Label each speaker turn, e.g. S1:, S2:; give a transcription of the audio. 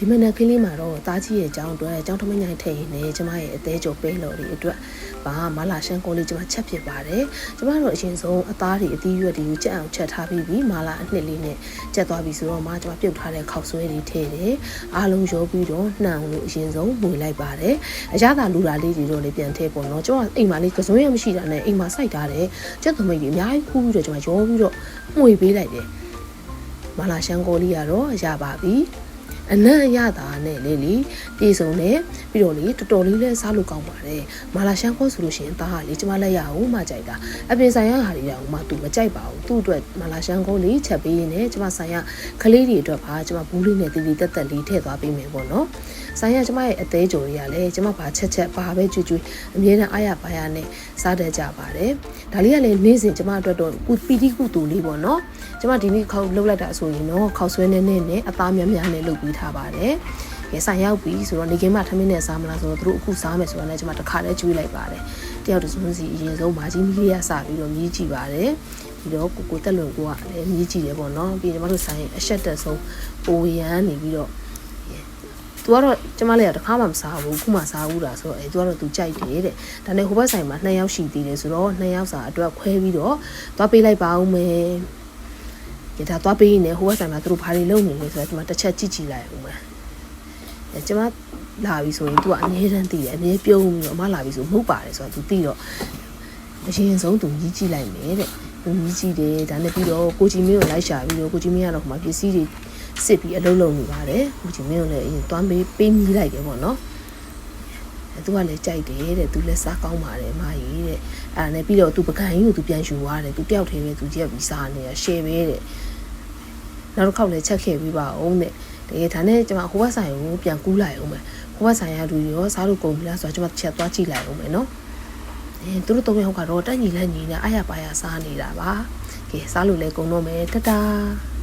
S1: ဒီမနက်ကလေးမှာတော့တားကြီးရဲ့အကြောင်းအတွက်အကြောင်းထမင်းညိုင်ထိတ်ရင်လည်းကျမရဲ့အသေးကြောပေးလို့ဒီအတွက်ဘာမလာရှန်ကိုလေးကျမချက်ဖြစ်ပါတယ်ကျမတို့အရင်ဆုံးအသားတွေအသီးရွက်တွေကိုချက်အောင်ချက်ထားပြီးပြီမလာအနှစ်လေးနဲ့ချက်သွားပြီဆိုတော့မှကျမပြုတ်ထားတဲ့ခောက်ဆွဲတွေထည့်တယ်အားလုံးရောပြီးတော့နှံလို့အရင်ဆုံးမွေလိုက်ပါတယ်အရသာလူတာလေးတွေတော့လေပြန်ထည့်ပေါ့နော်ကျမအိမ်မှာလေးကစုံရမရှိတာနဲ့အိမ်မှာစိုက်ထားတယ်ချက်သမိတ်တွေအများကြီးခူးပြီးတော့ကျမရောပြီးတော့မှွေပေးလိုက်တယ်မလာရှန်ကိုလေးကတော့ရပါပြီ အနံ့ရတာနဲ့လေလေပြေဆုံးတယ်ပြီးတော့လေတော်တော်လေးလဲစားလို့ကောင်းပါတယ်မာလာရှန်ခေါ်ဆိုလို့ရှိရင်သားကလေကျမလက်ရအောင်မှကြိုက်တာအပြင်ဆိုင်ရဟာတွေရအောင်မှသူမကြိုက်ပါဘူးသူ့အတွက်မာလာရှန်ခေါ်လေးချက်ပေးရင်းနဲ့ကျမဆိုင်ရကလေးတွေအတွက်ပါကျမဘူးလေးနဲ့တီတီတက်တက်လေးထည့်သွားပေးမယ်ပေါ့နော် ဆိုင်ရကျမရဲ့အသေးကြိုတွေကလည်းကျမဘာချက်ချက်ဘာပဲကြွကြွအမြဲတမ်းအားရပါရနဲ့စားတတ်ကြပါတယ်ဒါလေးကလည်းနေ့စဉ်ကျမအတွက်တော့ပီတိကုတူလေးပေါ့နော်ကျမဒီနေ့ခေါက်လှုပ်လိုက်တာဆိုရင်တော့ခေါက်ဆွဲနေနဲ့နဲ့အသားများများနဲ့လှုပ်ပြီးထားပါတယ်။ရေဆိုင်ရောက်ပြီဆိုတော့နေကင်းမထမင်းနဲ့စားမလားဆိုတော့သူတို့အခုစားမယ်ဆိုတော့လည်းကျမတစ်ခါတည်းကျွေးလိုက်ပါတယ်။တယောက်တစ်စုံစီအရင်ဆုံးမာကြီးမီးလေးရစပြီးတော့မြည်ကြည့်ပါတယ်။ပြီးတော့ကိုကိုတက်လွန်ကိုကလည်းမြည်ကြည့်တယ်ပေါ့နော်။ပြီးကျမတို့ဆိုင်အဆက်တက်ဆုံးပိုရန်နေပြီးတော့ သူကတော့ကျမလေးကတခါမှမစားဘူးခုမှစားဘူးတာဆိုတော့အဲသူကတော့သူကြိုက်တယ်တဲ့ဒါနဲ့ဟိုဘက်ဆိုင်မှာနှစ်ယောက်ရှိသေးတယ်ဆိုတော့နှစ်ယောက်စာအတွက်ခွဲပြီးတော့သွားပေးလိုက်ပါဦးမယ်ရဒါသွားပေးနေဟိုဘက်ဆိုင်မှာသူတို့ဘာတွေလုပ်နေလဲဆိုတော့ဒီမှာတစ်ချက်ကြည့်ကြည့်လိုက်ဦးမယ်အဲကျမလာပြီဆိုရင် तू ကအငြင်းတန်းသိတယ်အငြင်းပြုံးပြီးတော့အမလာပြီဆိုမှုတ်ပါတယ်ဆိုတော့ तू သိတော့အရင်ဆုံး तू ကြီးကြည့်လိုက်မယ်တဲ့ သူကြီးကြည့်တယ်ဒါနဲ့ပြီးတော့ကိုကြီးမင်းကိုလိုက်ရှာပြီးတော့ကိုကြီးမင်းကတော့ဟိုမှာပစ္စည်းတွေ စစ်ပြီးအလုံးလုံးနေပါတယ်ကိုကြီးမင်းကိုလည်းအရင်သွားမေးပေးမိလိုက်တယ်ပေါ့နော်အဲသူကလည်းကြိုက်တယ်တဲ့သူလည်းစားကောင်းပါတယ်အမကြီးတဲ့အဲဒါနဲ့ပြီးတော့သူပကံကြီးကိုသူပြန်ယူသွားတယ်သူတယောက်တည်းပဲသူကြက်ပြီးစားနေတာရှယ်ပဲတဲ့နောက်တစ်ခေါက်လည်းချက်ခဲ့ပြီးပါအောင်တဲ့တကယ်ဒါနဲ့ကျွန်မဟိုဘက်ဆိုင်ကိုပြန်ကူးလိုက်အောင်မယ်ဟိုဘက်ဆိုင်ရလူရောစားလို့ကုန်ပြီလားဆိုတော့ကျွန်မတစ်ချက်သွားကြည့်လိုက်အောင်မယ်နော်အဲသူတို့သုံးယောက်ကတော့တက်ညီလက်ညီနဲ့အားရပါရစားနေတာပါကဲစားလို့လဲကုန်တော့မယ်တတား